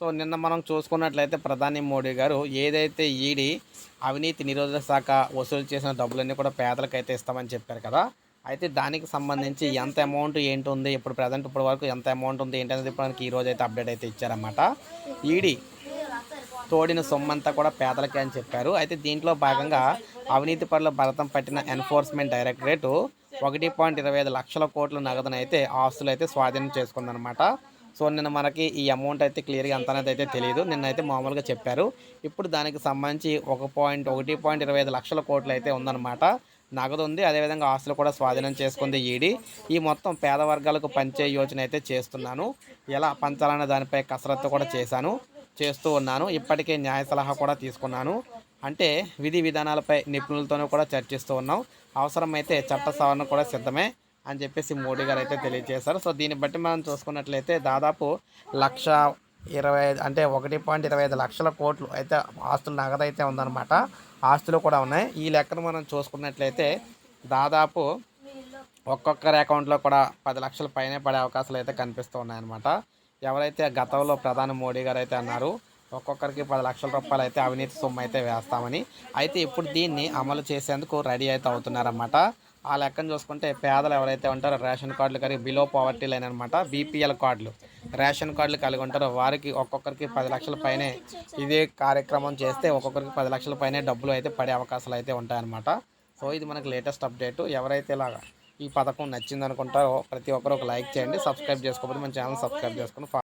So నిన్న మనం చూసుకున్నట్లయితే ప్రధాని మోడీ గారు ఏదైతే ఈడీ అవినీతి నిరోధక శాఖ వసూలు చేసిన డబ్బులన్నీ కూడా పేదలకైతే ఇస్తామని చెప్పారు కదా. అయితే దానికి సంబంధించి ఎంత అమౌంట్ ఏంటి ఉంది ఇప్పుడు ప్రజెంట్ ఇప్పటి వరకు ఎంత అమౌంట్ ఉంది ఏంటి అనేది ఇప్పుడు మనకి ఈ రోజు అయితే అప్డేట్ అయితే ఇచ్చారన్నమాట. ఈడీ తోడిన సొమ్మంతా కూడా పేదలకే అని చెప్పారు. అయితే దీంట్లో భాగంగా అవినీతి పరుల భరతం పట్టిన ఎన్ఫోర్స్మెంట్ డైరెక్టరేట్ ఒకటి పాయింట్ ఇరవై ఐదు లక్షల కోట్ల నగదును అయితే ఆస్తులు అయితే స్వాధీనం చేసుకుందనమాట సో నిన్న మనకి ఈ అమౌంట్ అయితే క్లియర్గా ఎంత అనేది అయితే తెలియదు. నిన్న అయితే మామూలుగా చెప్పారు. ఇప్పుడు దానికి సంబంధించి ఒక పాయింట్ ఒకటి పాయింట్ ఇరవై ఐదు లక్షల కోట్లు అయితే ఉందన్నమాట. నగదు ఉంది. అదేవిధంగా ఆస్తులు కూడా స్వాధీనం చేసుకుంది ఈడీ. ఈ మొత్తం పేద వర్గాలకు పంచే యోచన అయితే చేస్తున్నాను. ఎలా పంచాలనే దానిపై కసరత్తు కూడా చేశాను చేస్తూ ఉన్నాను. ఇప్పటికే న్యాయ సలహా కూడా తీసుకున్నాను. అంటే విధి విధానాలపై నిపుణులతోనూ కూడా చర్చిస్తూ ఉన్నాం. అవసరమైతే చట్ట సవరణ కూడా సిద్ధమే. అని చెప్పేసి మోడీ గారు అయితే తెలియజేశారు. సో దీన్ని బట్టి మనం చూసుకున్నట్లయితే దాదాపు లక్ష ఇరవై ఐదు అంటే ఒకటి పాయింట్ ఇరవై ఐదు లక్షల కోట్లు అయితే ఆస్తులు నగదు అయితే ఉందన్నమాట. ఆస్తులు కూడా ఉన్నాయి. ఈ లెక్కను మనం చూసుకున్నట్లయితే దాదాపు ఒక్కొక్కరి అకౌంట్లో కూడా పది లక్షల పైనే పడే అవకాశాలు అయితే కనిపిస్తూ ఉన్నాయన్నమాట. ఎవరైతే గతంలో ప్రధాని మోడీ గారు అయితే అన్నారు ఒక్కొక్కరికి పది లక్షల రూపాయలు అయితే అవినీతి సొమ్ము అయితే వేస్తామని. అయితే ఇప్పుడు దీన్ని అమలు చేసేందుకు రెడీ అయితే అవుతున్నారన్నమాట. ఆ లెక్కను చూసుకుంటే పేదలు ఎవరైతే ఉంటారో రేషన్ కార్డులు కలిగి బిలో పావర్టీ లైన్ అనమాట బీపీఎల్ కార్డులు. రేషన్ కార్డులు కలిగి ఉంటారో వారికి ఒక్కొక్కరికి పది లక్షల పైనే ఇదే కార్యక్రమం చేస్తే ఒక్కొక్కరికి పది లక్షల పైనే డబ్బులు అయితే పడే అవకాశాలు అయితే ఉంటాయన్నమాట. సో ఇది మనకి లేటెస్ట్ అప్డేట్ ఎవరైతే ఇలాగా ఈ పథకం నచ్చింది అనుకుంటారో ప్రతి ఒక్కరు ఒక లైక్ చేయండి సబ్స్క్రైబ్ చేసుకోకపోతే మన ఛానల్ సబ్స్క్రైబ్ చేసుకుని